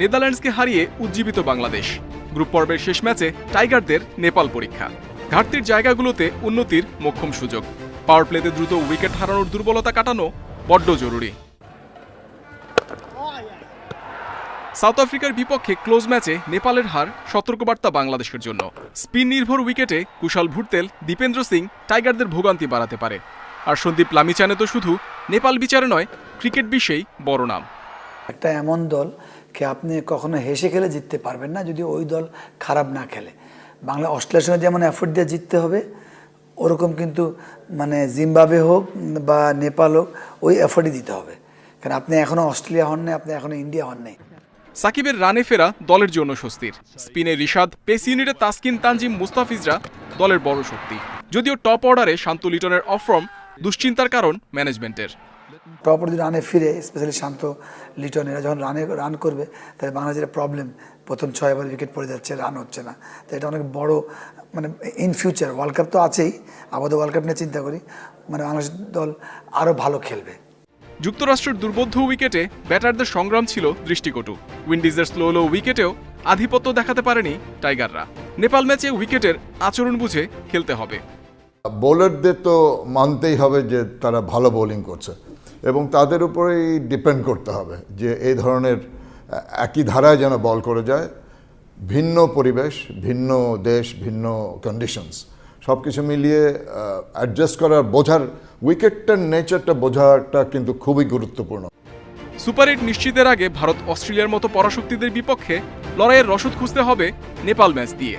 নেদারল্যান্ডসকে হারিয়ে উজ্জীবিত বাংলাদেশ। গ্রুপ পর্বের শেষ ম্যাচে টাইগারদের নেপাল পরীক্ষা। ঘাটতির জায়গাগুলোতে উন্নতির মোক্ষম সুযোগ। পাওয়ার প্লেতে দ্রুত উইকেট হারানোর দুর্বলতা কাটানো বড্ড জরুরি। সাউথ আফ্রিকার বিপক্ষে ক্লোজ ম্যাচে নেপালের হার সতর্কবার্তা বাংলাদেশের জন্য। স্পিন নির্ভর উইকেটে কুশাল ভুটতেল দীপেন্দ্র সিং টাইগারদের ভোগান্তি বাড়াতে পারে। আর সন্দীপ লামিচানে তো শুধু নেপাল বিচারে নয়, ক্রিকেট বিশ্বেই বড় নাম। একটা এমন দল কে আপনি কখনো হেসে খেলে জিততে পারবেন না যদি ওই দল খারাপ না খেলে। বাংলা অস্ট্রেলিয়ার সঙ্গে যেমন এফোর্ট দিয়ে জিততে হবে, ওরকম কিন্তু মানে জিম্বাবে হোক বা নেপাল হোক, ওই এফোর্টই দিতে হবে। কারণ আপনি এখনও অস্ট্রেলিয়া হন নাই আপনি এখনও ইন্ডিয়া হন নাই সাকিবের রানে ফেরা দলের জন্য স্বস্তির। স্পিনে রিশাদ, পেস ইউনিটে তাসকিন, তানজিম, মুস্তাফিজরা দলের বড় শক্তি। যদিও টপ অর্ডারে শান্ত লিটনের অফর্ম দুশ্চিন্তার কারণ ম্যানেজমেন্টের প্রপার যদি রানে ফিরে স্পেশালি শান্ত লিটন এরা যখন রানে রান করবে তাহলে বাংলাদেশের প্রবলেম প্রথম ছয়বার উইকেট পড়ে যাচ্ছে রান হচ্ছে না। তো এটা অনেক বড় মানে ইন ফিউচার ওয়ার্ল্ড কাপ তো আছেই আপাতত ওয়ার্ল্ড কাপ নিয়ে চিন্তা করি মানে বাংলাদেশ দল আরও ভালো খেলবে। যুক্তরাষ্ট্রের দুর্বোধ্য উইকেটে ব্যাটারদের সংগ্রাম ছিল দৃষ্টিকটু। উইন্ডিজের স্লো লো উইকেটেও আধিপত্য দেখাতে পারেনি টাইগাররা। নেপাল ম্যাচে উইকেটের আচরণ বুঝে খেলতে হবে। বোলারদের তো মানতেই হবে যে তারা ভালো বোলিং করছে। এবং তাদের উপরেই ডিপেন্ড করতে হবে যে এই ধরনের, একই ধারায় যেন বল করে যায়, ভিন্ন পরিবেশ, ভিন্ন দেশ, ভিন্ন কন্ডিশনস সব কিছু মিলিয়ে অ্যাডজাস্ট করার বোঝার উইকেটটার নেচারটা বোঝাটা কিন্তু খুবই গুরুত্বপূর্ণ। সুপার এইট নিশ্চিতের আগে ভারত অস্ট্রেলিয়ার মতো পরাশক্তিদের বিপক্ষে লড়াইয়ের রসদ খুঁজতে হবে নেপাল ম্যাচ দিয়ে।